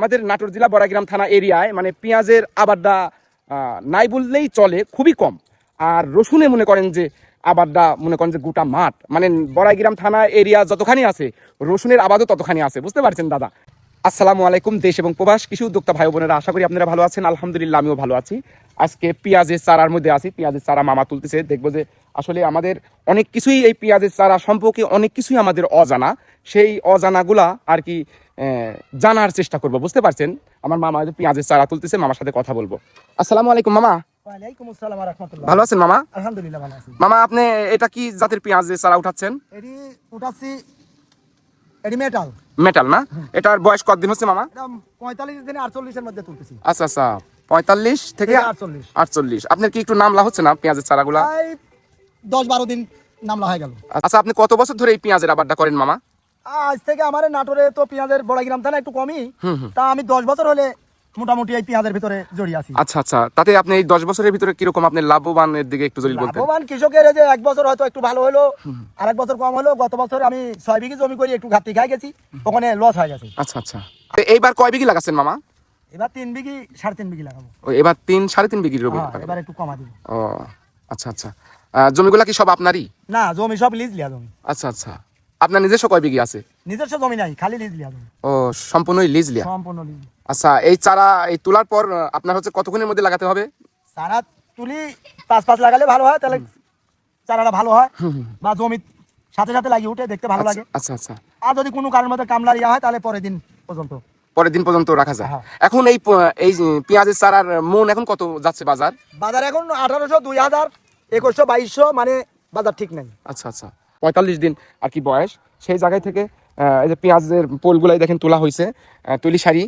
আমাদের নাটোর জেলা বড়াগ্রাম থানা এরিয়ায় মানে পেঁয়াজের আবারটা নাই বললেই চলে, খুবই কম। আর রসুনে মনে করেন যে আবারটা মনে করেন যে গোটা মাঠ। মানে বড়াইগ্রাম থানা এরিয়া যতখানি আছে, রসুনের আবাদও ততখানি আছে। বুঝতে পারছেন, দাদা? আসসালামু আলাইকুম দেশ এবং প্রবাস কৃষি উদ্যোক্তা ভাই বোনেরা আশা করি আপনারা ভালো আছেন। আলহামদুলিল্লাহ আমিও ভালো আছি। আজকে পেঁয়াজের চারার মধ্যে আছি। পেঁয়াজের চারা মামা তুলতেছে। দেখব যে আসলে আমাদের অনেক কিছুই এই পেঁয়াজের চারা সম্পর্কে অনেক কিছুই আমাদের অজানা। সেই অজানাগুলা আর কি জানার চেষ্টা করব। বুঝতে পারছেন? আমার মামা যে পেঁয়াজের চারা তুলতেছে মামার সাথে কথা বলব। আসসালামু আলাইকুম মামা। ভালো আছেন মামা? আলহামদুলিল্লাহ ভালো আছি। মামা আপনি এটা কি জাতের পেঁয়াজের চারা উঠাচ্ছেন? উঠাচ্ছি মেটাল মেটাল না? এটার বয়স কতদিন হচ্ছে মামা? পঁয়তাল্লিশ দিনে আটচল্লিশের মধ্যে তুলতেছি। আচ্ছা আচ্ছা। পঁয়তাল্লিশ থেকে আটচল্লিশ। আটচল্লিশ। আপনার কি একটু নামলা হচ্ছে না পেঁয়াজের চারাগুলা? দশ বারো দিন নামলা হয়ে গেল। আচ্ছা আপনি কত বছর ধরে এই পেঁয়াজের আবারটা করেন মামা? আজ থেকে আমার নাটোরে তো পেঁয়াজের বড় গ্রাম থানা একটু কমই। তা আমি দশ বছর হলে মোটামুটি এই পেঁয়াজের ভিতরে জড়িয়ে আছি। আচ্ছা আচ্ছা। তাতে আপনি এই দশ বছরের ভিতরে কীরকম আপনি লাভবানের দিকে একটু বলতেন? লাভবান কৃষকের যে এক বছর হয়তো একটু ভালো হলো আর এক বছর কম হলো গত বছর আমি ছয় বিঘি জমি করি একটু ঘাটতি খাই গেছি ওখানে লস হয়ে গেছে। আচ্ছা আচ্ছা। তো এইবার কয় বিঘি লাগাচ্ছেন মামা? এবার তিন বিঘি সাড়ে তিন বিঘি লাগাবো। ও এবার তিন সাড়ে তিন বিঘি হ্যাঁ, এবার একটু কমা দিব। ও আচ্ছা আচ্ছা। জমিগুলা কি সব আপনারই? না জমি সব লিজ লিয়া জমি। আচ্ছা আচ্ছা। আপনার নিজস্ব কয় বিঘি আছে? নিজস্ব জমি নাই খালি লিজ লিয়া জমি। ও সম্পূর্ণই লিজ লিয়া? সম্পূর্ণ লিজ। আচ্ছা এই চারা এই তোলার পর আপনার হচ্ছে কতক্ষণের মধ্যে লাগাতে হবে? চারা তুলি পাঁচ পাঁচ লাগালে ভালো হয় তাহলে চারাটা ভালো হয়। বা জমি সাথে সাথে লাগিয়ে উঠে দেখতে ভালো লাগে। আচ্ছা আচ্ছা আর যদি কোনো কারণের মধ্যে কামলা ইয়া হয় তাহলে পরের দিন পর্যন্ত। পরের দিন পর্যন্ত রাখা যায়। হ্যাঁ। এখন এই এই পেঁয়াজের চারার মন এখন কত যাচ্ছে বাজার? বাজার এখন আঠারোশো দুই হাজার একুশশো বাইশশো মানে বাজার ঠিক নেই। আচ্ছা আচ্ছা। পঁয়তাল্লিশ দিন আর কি বয়স? সেই জায়গায় থেকে এই যে পেঁয়াজের পোলগুলাই দেখেন তোলা হয়েছে তুলি শাড়ি।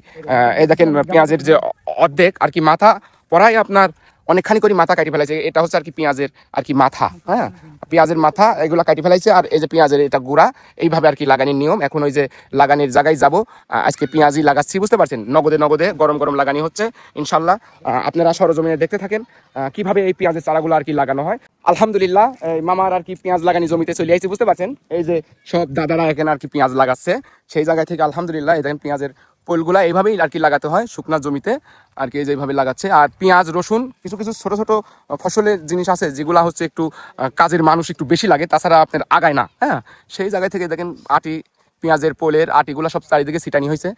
এই দেখেন পেঁয়াজের যে অর্ধেক আর কি মাথা পরাই আপনার অনেকখানি করে মাথা কাটি ফেলাইছে, এটা হচ্ছে আর কি পেঁয়াজের আর কি মাথা হ্যাঁ? পেঁয়াজের মাথা, এগুলা কাটি ফেলাইছে, আর এই যে পেঁয়াজের এটা গুড়া, এইভাবে আর কি লাগানির নিয়ম। এখন ওই যে লাগানির জায়গায় যাব আজকে পেঁয়াজই লাগাচ্ছি, বুঝতে পারছেন? নগদে নগদে গরম গরম লাগানি হচ্ছে, ইনশাল্লাহ। আপনারা সরজমিনে দেখতে থাকেন কীভাবে এই পেঁয়াজের চারাগুলো আর কি লাগানো হয়। আলহামদুলিল্লাহ মামার আর কি পেঁয়াজ লাগানি জমিতে চলে আইছে, বুঝতে পারছেন? এই যে সব দাদারা এখানে আর কি পেঁয়াজ লাগাচ্ছে, সেই জায়গা থেকে আলহামদুলিল্লাহ, এই দেখেন পেঁয়াজের পোলগুলা এইভাবেই আর কি লাগাতে হয় শুকনা জমিতে, আর কি এই যে এইভাবে লাগাচ্ছে। আর পেঁয়াজ, রসুন, কিছু কিছু ছোট ছোট ফসলের জিনিস আছে যেগুলা হচ্ছে একটু কাজের মানুষ একটু বেশি লাগে, তাছাড়া আপনার আগায় না হ্যাঁ? সেই জায়গায় থেকে দেখেন আটি, পেঁয়াজের পোলের আটিগুলো সব চারিদিকে ছিটানি হয়েছে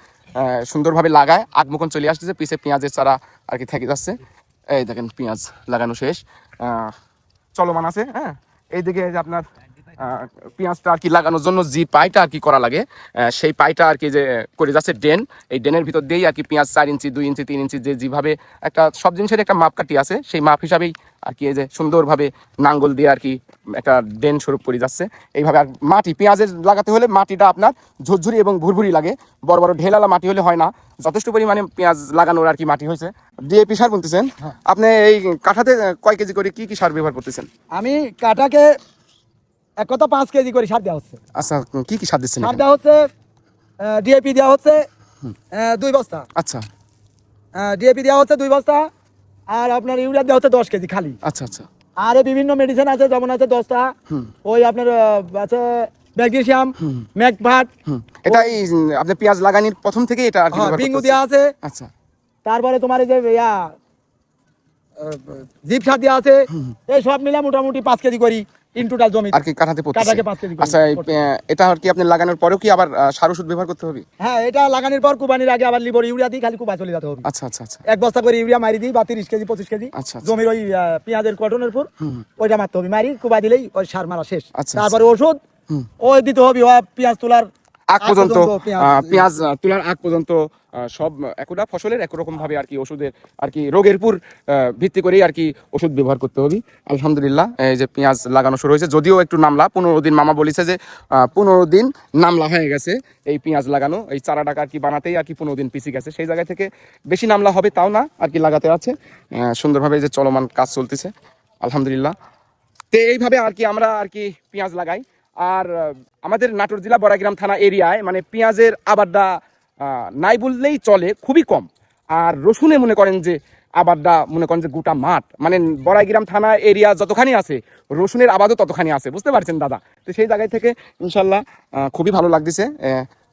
সুন্দরভাবে লাগায়, আগমুখন চলে আসতেছে, পিছে পেঁয়াজের চারা আর কি থেকে যাচ্ছে। এই দেখেন পেঁয়াজ লাগানো শেষ চলমান আছে হ্যাঁ? এইদিকে যে আপনার পেঁয়াজটা আর কি লাগানোর জন্য যে পাইটা আর কি করা লাগে সেই পাইটা আর কি যে করে যাচ্ছে ডেন এই ডেনের ভিতর দিয়েই আর কি পেঁয়াজ চার ইঞ্চি দুই ইঞ্চি তিন ইঞ্চি যে যেভাবে একটা সব জিনিসের একটা মাপকাঠি আছে সেই মাপ হিসাবেই আর কি এই যে সুন্দরভাবে নাঙ্গল দিয়ে আর কি একটা ডেন স্বরূপ করে যাচ্ছে। এইভাবে আর মাটি পেঁয়াজের লাগাতে হলে মাটিটা আপনার ঝুরঝুরি এবং ভুরভুরি লাগে বড় বড় ঢেলালা মাটি হলে হয় না যথেষ্ট পরিমাণে পেঁয়াজ লাগানোর আর কি মাটি হয়েছে। ডিএপি সার বলতেছেন আপনি এই কাঠাতে কয় কেজি করে কি কি সার ব্যবহার করতেছেন? আমি কাটাকে এক কথা পাঁচ কেজি করে সার দেওয়া হচ্ছে। আচ্ছা কি কি সার দিচ্ছেন সার দেওয়া হচ্ছে ডিএপি দেওয়া হচ্ছে দুই বস্তা। আচ্ছা। ডিএপি দেওয়া হচ্ছে দুই বস্তা আর আপনার ইউরিয়া দেওয়া হচ্ছে দশ কেজি খালি। আচ্ছা আচ্ছা। আর বিভিন্ন মেডিসিন আছে যেমন আছে দশটা ওই আপনার আছে ম্যাগনেসিয়াম ম্যাকভাট এটা এই আপনি পেঁয়াজ লাগানির প্রথম থেকে এটা আর কি ব্যবহার বিঙ্গু দেওয়া আছে। আচ্ছা। তারপরে তোমার এই যে ইয়া জিপ সার দেওয়া আছে এই সব মিলে মোটামুটি পাঁচ কেজি করি। ইন টোটাল জমি। আর কি কাঠাতে কাঠাকে পাঁচ কেজি আচ্ছা এটা আর কি আপনি লাগানোর পরেও কি আবার সার ওষুধ ব্যবহার করতে হবে? হ্যাঁ এটা লাগানোর পর কুবানির আগে আবার লিবর ইউরিয়া দিই খালি কুবা চলে যেতে হবে। আচ্ছা আচ্ছা আচ্ছা। এক বস্তা করে ইউরিয়া মারি দিই বা তিরিশ কেজি পঁচিশ কেজি। আচ্ছা, আচ্ছা। জমির ওই পেঁয়াজের কটনের উপর ওইটা মারতে হবে। মারি কুবা দিলেই ওই সার মারা শেষ। আচ্ছা, তারপরে ওষুধ ওই দিতে হবে পেঁয়াজ তোলার আগ পর্যন্ত পেঁয়াজ তোলার আগ পর্যন্ত সব একটা ফসলের একরকম ভাবে আর কি ওষুধের আর কি রোগের উপর ভিত্তি করেই আর কি ওষুধ ব্যবহার করতে হবে। আলহামদুলিল্লাহ এই যে পেঁয়াজ লাগানো শুরু হয়েছে যদিও একটু নামলা পনেরো দিন মামা বলেছে যে পনেরো দিন নামলা হয়ে গেছে এই পেঁয়াজ লাগানো এই চারা টাকা আর কি বানাতেই আর কি পনেরো দিন পিছিয়ে গেছে। সেই জায়গা থেকে বেশি নামলা হবে তাও না আর কি লাগাতে আছে। সুন্দরভাবে এই যে চলমান কাজ চলতেছে আলহামদুলিল্লাহ। তো এইভাবে আর কি আমরা আর কি পেঁয়াজ লাগাই। আর আমাদের নাটোর জেলা বড়াগ্রাম থানা এরিয়ায় মানে পেঁয়াজের আবারটা নাই বললেই চলে, খুবই কম। আর রসুনে মনে করেন যে আবারটা, মনে করেন যে গোটা মাঠ মানে বড়াইগ্রাম থানা এরিয়া যতখানি আছে, রসুনের আবাদও ততখানি আছে, বুঝতে পারছেন দাদা? তো সেই জায়গায় থেকে ইনশাল্লাহ খুবই ভালো লাগতেছে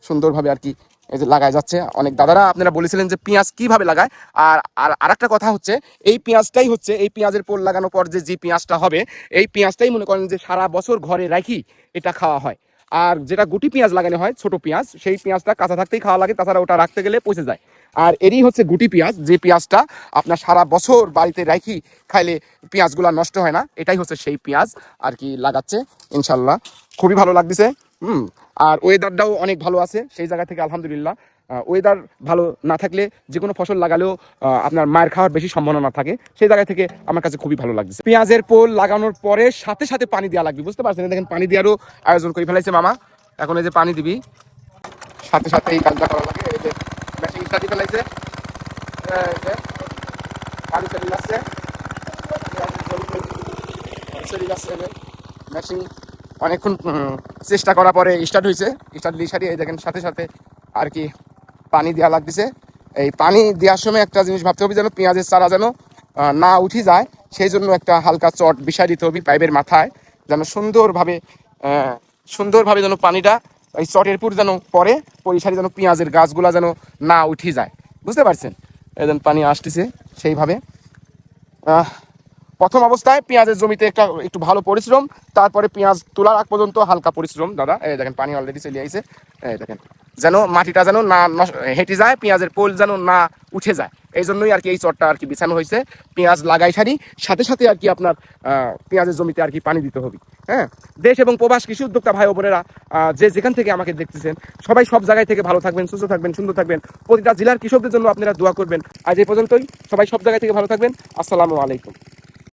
সুন্দরভাবে আর কি এই যে লাগায় যাচ্ছে। অনেক দাদারা আপনারা বলেছিলেন যে পেঁয়াজ কীভাবে লাগায়? আর আর আরেকটা কথা হচ্ছে, এই পেঁয়াজটাই হচ্ছে, এই পেঁয়াজের পোল লাগানোর পর যে যে পেঁয়াজটা হবে, এই পেঁয়াজটাই মনে করেন যে সারা বছর ঘরে রাখি এটা খাওয়া হয়। আর যেটা গুটি পেঁয়াজ লাগানো হয়, ছোট পেঁয়াজ, সেই পেঁয়াজটা কাঁচা থাকতেই খাওয়া লাগে, তাছাড়া ওটা রাখতে গেলে পচে যায়। আর এরই হচ্ছে গুটি পেঁয়াজ, যে পেঁয়াজটা আপনার সারা বছর বাড়িতে রাখি খাইলে পেঁয়াজগুলো নষ্ট হয় না, এটাই হচ্ছে সেই পেঁয়াজ আর কি লাগাচ্ছে। ইনশাল্লাহ। খুবই ভালো লাগতেছে। হুম, আর ওয়েদারটাও অনেক ভালো আছে, সেই জায়গা থেকে আলহামদুলিল্লাহ। ওয়েদার ভালো না থাকলে যে কোনো ফসল লাগালেও আপনার মায়ের খাওয়ার বেশি সম্ভাবনা থাকে। সেই জায়গা থেকে আমার কাছে খুবই ভালো লাগছে। পেঁয়াজের পোল লাগানোর পরে সাথে সাথে পানি দেওয়া লাগবে, বুঝতে পারছেন? দেখেন, পানি দেওয়ারও আয়োজন করে ফেলাইছে মামা। এখন এই যে পানি দিবি, সাথে সাথে এই কাজটা করা লাগে। এই যে মেশিন স্টার্ট ফেলাইছে পানি চলে যাচ্ছে। চলে যাচ্ছে। মেশিন অনেকক্ষণ চেষ্টা করার পরে স্টার্ট হয়েছে। স্টার্ট সারিয়ে, এই দেখেন, সাথে সাথে আর কি পানি দেওয়া লাগতেছে। এই পানি দেওয়ার সময় একটা জিনিস ভাবতে হবে যেন পেঁয়াজের চারা যেন না উঠে যায়। সেই জন্য একটা হালকা চট বিষয় দিতে হবে পাইপের মাথায়, যেন সুন্দরভাবে সুন্দরভাবে যেন পানিটা এই চটের পুর যেন পরে পরিসারি যেন পেঁয়াজের গাছগুলা যেন না উঠে যায়। বুঝতে পারছেন? এই পানি আসতেছে সেইভাবে। প্রথম অবস্থায় পেঁয়াজের জমিতে একটা একটু ভালো পরিশ্রম, তারপরে পেঁয়াজ তোলার আগ পর্যন্ত হালকা পরিশ্রম। দাদা, এই দেখেন, পানি অলরেডি চলে আইছে। এই দেখেন, যেন মাটিটা যেন না হেঁটে যায়, পেঁয়াজের পোল যেন না উঠে যায়। এই জন্যই আর কি এই চটটা আর কি বিছানো হয়েছে পেঁয়াজ লাগাই সারি, সাথে সাথে আর কি আপনার পেঁয়াজের জমিতে আর কি পানি দিতে হবে। হ্যাঁ? দেশ এবং প্রবাস, কৃষি উদ্যোক্তা ভাই বোনেরা যে যেখান থেকে আমাকে দেখতেছেন, সবাই সব জায়গায় থেকে ভালো থাকবেন, সুস্থ থাকবেন, সুন্দর থাকবেন। প্রতিটা জেলার কৃষকদের জন্য আপনারা দোয়া করবেন। আজ এই পর্যন্তই। সবাই সব জায়গায় থেকে ভালো থাকবেন। আসসালামু আলাইকুম।